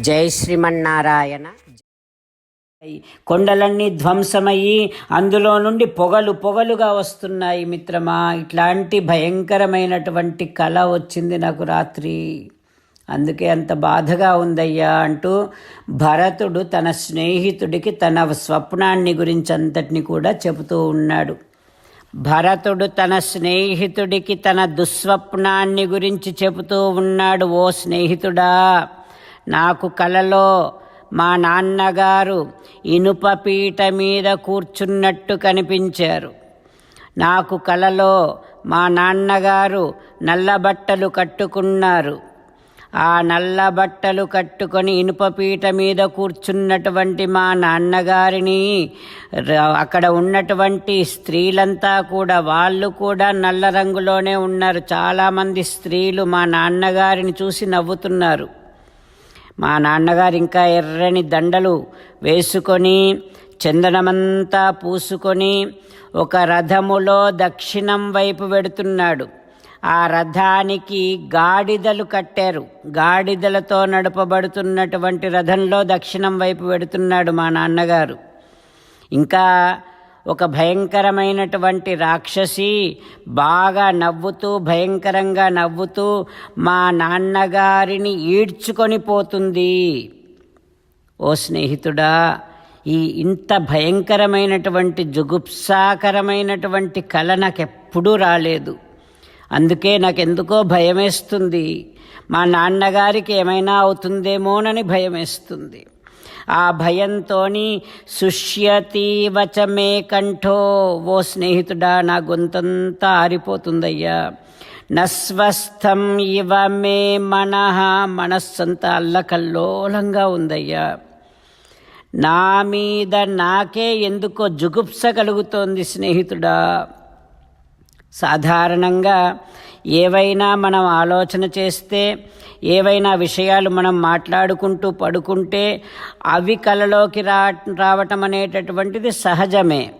జై శ్రీమన్నారాయణ. కొండలన్నీ ధ్వంసమయ్యి అందులో నుండి పొగలు పొగలుగా వస్తున్నాయి మిత్రమా. ఇట్లాంటి భయంకరమైనటువంటి కళ వచ్చింది నాకు రాత్రి. అందుకే అంత బాధగా ఉందయ్యా అంటూ భరతుడు తన స్నేహితుడికి తన స్వప్నాన్ని గురించి అంతటిని కూడా చెబుతూ ఉన్నాడు. భరతుడు తన స్నేహితుడికి తన దుస్వప్నాన్ని గురించి చెబుతూ ఉన్నాడు ఓ స్నేహితుడా నాకు కలలో మా నాన్నగారు ఇనుప పీట మీద కూర్చున్నట్టు కనిపించారు. నాకు కలలో మా నాన్నగారు నల్ల బట్టలు కట్టుకున్నారు. ఆ నల్ల బట్టలు కట్టుకొని ఇనుప పీట మీద కూర్చున్నటువంటి మా నాన్నగారిని అక్కడ ఉన్నటువంటి స్త్రీలంతా కూడా వాళ్ళు కూడా నల్ల రంగులోనే ఉన్నారు. చాలామంది స్త్రీలు మా నాన్నగారిని చూసి నవ్వుతున్నారు. మా నాన్నగారు ఇంకా ఎర్రని దండలు వేసుకొని చందనమంతా పూసుకొని ఒక రథములో దక్షిణం వైపు వెడుతున్నాడు. ఆ రథానికి గాడిదలు కట్టారు. గాడిదలతో నడపబడుతున్నటువంటి రథంలో దక్షిణం వైపు వెడుతున్నాడు మా నాన్నగారు. ఇంకా ఒక భయంకరమైనటువంటి రాక్షసి బాగా నవ్వుతూ భయంకరంగా నవ్వుతూ మా నాన్నగారిని ఈడ్చుకొని పోతుంది. ఓ స్నేహితుడా ఈ ఇంత భయంకరమైనటువంటి జుగుప్సాకరమైనటువంటి కళ నాకెప్పుడూ రాలేదు. అందుకే నాకెందుకో భయమేస్తుంది. మా నాన్నగారికి ఏమైనా అవుతుందేమోనని భయమేస్తుంది. ఆ భయంతో సుష్యతివచమే కంఠో ఓ స్నేహితుడా నా గొంతంతా ఆరిపోతుందయ్యా. నస్వస్థం ఇవ మే మన మనస్సంతా అల్లకల్లోలంగా ఉందయ్యా. నా మీద నాకే ఎందుకో జుగుప్స కలుగుతోంది స్నేహితుడా. సాధారణంగా ఏవైనా మనం ఆలోచన చేస్తే ఏవైనా విషయాలు మనం మాట్లాడుకుంటూ పడుకుంటే అవి కలలోకి రా రావటం అనేటటువంటిది సహజమే.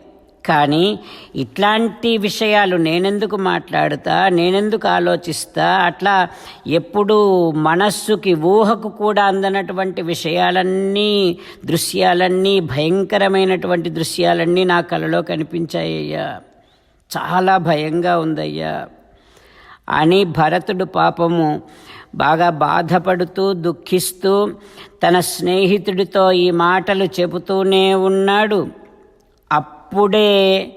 కానీ ఇట్లాంటి విషయాలు నేనెందుకు మాట్లాడుతా నేనెందుకు ఆలోచిస్తా అట్లా ఎప్పుడు మనస్సుకి ఊహకు కూడా అందనటువంటి విషయాలన్నీ దృశ్యాలన్నీ భయంకరమైనటువంటి దృశ్యాలన్నీ నా కలలో కనిపించాయ్యా. చాలా భయంగా ఉందయ్యా. అని భరతుడు పాపము బాగా బాధపడుతూ దుఃఖిస్తూ తన స్నేహితుడితో ఈ మాటలు చెబుతూనే ఉన్నాడు. అప్పుడే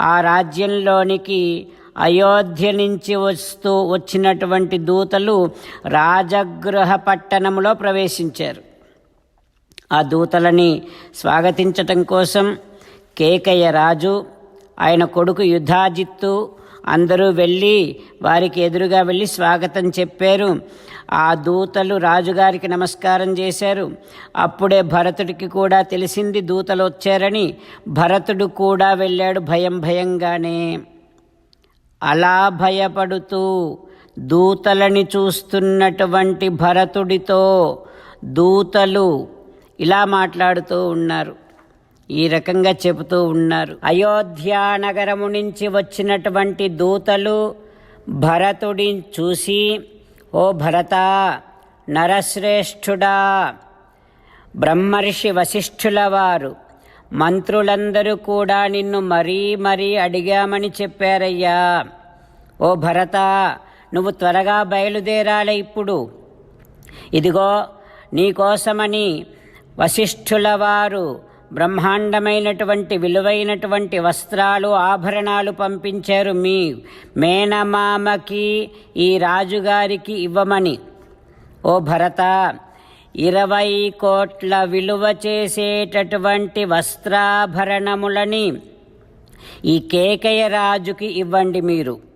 ఆ రాజ్యంలోనికి అయోధ్య నుంచి వస్తూ వచ్చినటువంటి దూతలు రాజగృహ పట్టణంలో ప్రవేశించారు. ఆ దూతలని స్వాగతించటం కోసం కేకయ్య రాజు ఆయన కొడుకు యుధాజిత్తు అందరూ వెళ్ళి వారికి ఎదురుగా వెళ్ళి స్వాగతం చెప్పారు. ఆ దూతలు రాజుగారికి నమస్కారం చేశారు. అప్పుడే భరతుడికి కూడా తెలిసింది దూతలు వచ్చారని. భరతుడు కూడా వెళ్ళాడు భయం భయంగానే. అలా భయపడుతూ దూతలని చూస్తున్నటువంటి భరతుడితో దూతలు ఇలా మాట్లాడుతూ ఉన్నారు. ఈ రకంగా చెబుతూ ఉన్నారు. అయోధ్య నగరము నుంచి వచ్చినటువంటి దూతలు భరతుడిని చూసి ఓ భరత నరశ్రేష్ఠుడా బ్రహ్మర్షి వశిష్ఠుల వారు మంత్రులందరూ కూడా నిన్ను మరీ మరీ అడిగామని చెప్పారయ్యా. ఓ భరత నువ్వు త్వరగా బయలుదేరాలి ఇప్పుడు. ఇదిగో నీకోసమని వశిష్ఠుల వారు బ్రహ్మాండమైనటువంటి విలువైనటువంటి వస్త్రాలు ఆభరణాలు పంపించారు మీ మేనమామకి ఈ రాజుగారికి ఇవ్వమని. ఓ భరత ఇరవై కోట్ల విలువ చేసేటటువంటి వస్త్రాభరణములని ఈ కేకయ రాజుకి ఇవ్వండి మీరు.